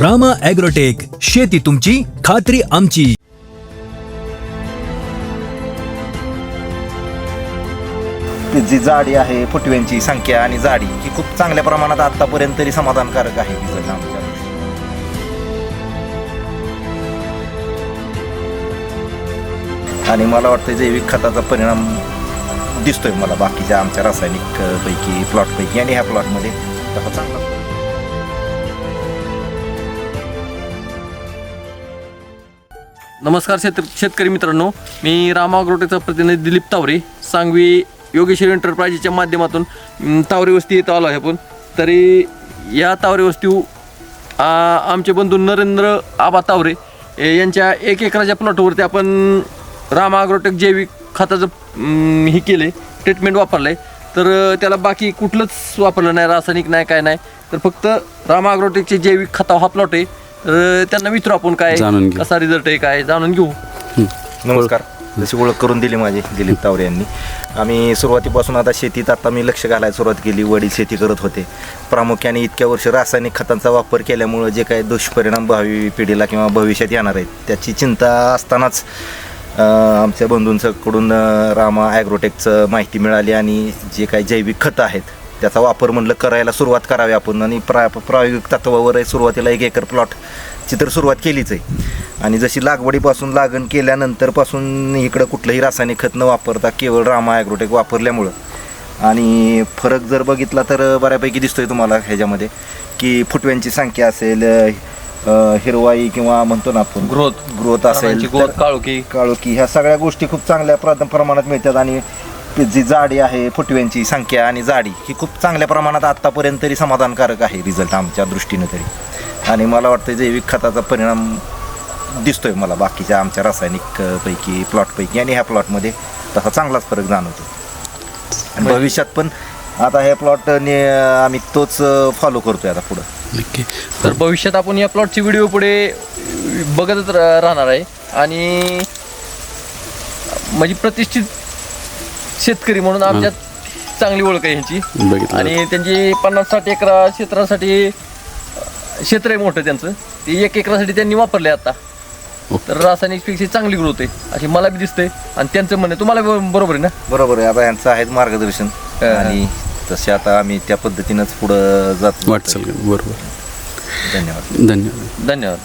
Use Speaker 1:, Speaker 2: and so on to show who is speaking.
Speaker 1: Rama agrotech शेती तुमची खात्री आमची.
Speaker 2: जी जाडी आहे फुटव्यांची संख्या आणि जाडी ही खूप चांगल्या प्रमाणात आतापर्यंत तरी समाधानकारक आहे आमच्या आणि मला वाटतं जैविक खताचा परिणाम दिसतोय मला बाकीच्या आमच्या रासायनिक पैकी प्लॉट पैकी आणि ह्या प्लॉटमध्ये तसा चांगला
Speaker 3: नमस्कार शेत शेतकरी मित्रांनो. मी रामाग्रोटेचा प्रतिनिधी दिलीप तावरे. सांगवी योगेश्वर एंटरप्राइजेसच्या माध्यमातून तावरे वस्ती येतो आलो आहे आपण. तरी या तावरे वस्ती आमचे बंधू नरेंद्र आबा तावरे यांच्या एक एकराच्या प्लॉटवरती आपण रामाग्रोटेक जैविक खताचं हे केले ट्रीटमेंट वापरलं आहे तर त्याला बाकी कुठलंच वापरलं नाही रासायनिक नाही काय नाही. तर फक्त रामाग्रोटेकचे जैविक खता हा प्लॉट आहे. तर त्यांना विचारू आपण काय
Speaker 4: जाणून घेऊ.
Speaker 3: कसा रिझल्ट आहे काय जाणून घेऊ.
Speaker 2: नमस्कार. जशी ओळख करून दिली माझी दिलीप तावरे यांनी. आम्ही सुरुवातीपासून आता शेतीत आता मी लक्ष घालायला सुरुवात केली वडील शेती करत होते. प्रामुख्याने इतक्या वर्ष रासायनिक खतांचा वापर केल्यामुळं जे काही दुष्परिणाम भावी पिढीला किंवा भविष्यात येणार आहेत त्याची चिंता असतानाच अं, आमच्या बंधूंकडून अं, रामा ॲग्रोटेकचं माहिती मिळाली आणि जे काही जैविक खतं आहेत त्याचा वापर म्हणलं करायला सुरुवात करावी आपण. आणि प्रा प्रायोगिक तत्वावर सुरुवातीला एक एकर प्लॉटची तर सुरुवात केलीच आहे. आणि जशी लागवडीपासून लागण केल्यानंतरपासून इकडं कुठलंही रासायनिक खत न वापरता केवळ रामा ॲग्रोटेक वापरल्यामुळं. आणि फरक जर बघितला तर बऱ्यापैकी दिसतोय तुम्हाला ह्याच्यामध्ये की फुटव्यांची संख्या असेल हिरवाई किंवा म्हणतो ना आपण
Speaker 3: ग्रोथ.
Speaker 2: ग्रोथ असेल
Speaker 3: काळोखी.
Speaker 2: काळोखी ह्या सगळ्या गोष्टी खूप चांगल्या प्र- प्रमाणात मिळतात. आणि जी जाडी आहे फुटव्यांची संख्या आणि जाडी ही खूप चांगल्या प्रमाणात आत्तापर्यंत तरी समाधानकारक आहे रिझल्ट आमच्या दृष्टीनं तरी. आणि मला वाटतं जैविक खताचा परिणाम दिसतोय मला बाकीच्या आमच्या रासायनिक पैकी प्लॉटपैकी आणि ह्या प्लॉटमध्ये तसा चांगलाच फरक जाणवतो. आणि भविष्यात पण आता हे प्लॉट आम्ही तोच फॉलो करतोय आता पुढं.
Speaker 4: नक्की.
Speaker 3: तर भविष्यात आपण या प्लॉटची व्हिडिओ पुढे बघतच राहणार आहे. आणि म्हणजे प्रतिष्ठित शेतकरी म्हणून आमच्यात चांगली ओळख आहे यांची
Speaker 4: बघितलं.
Speaker 3: आणि त्यांची पन्नास साठ एकरा क्षेत्रासाठी क्षेत्र आहे मोठं त्यांचं. ते एक एकरासाठी त्यांनी वापरले आता. तर रासायनिकपेक्षा चांगली ग्रोथ आहे अशी मला बी दिसतंय. आणि त्यांचं म्हणणं आहे. तुम्हाला ब- बरोबर आहे ना?
Speaker 2: बरोबर आहे. आता यांचं आहेत मार्गदर्शन. आणि तसे आता आम्ही त्या पद्धतीनंच पुढं जातो
Speaker 4: वाटचाल बरोबर.
Speaker 2: धन्यवाद.
Speaker 4: धन्यवाद.
Speaker 3: धन्यवाद.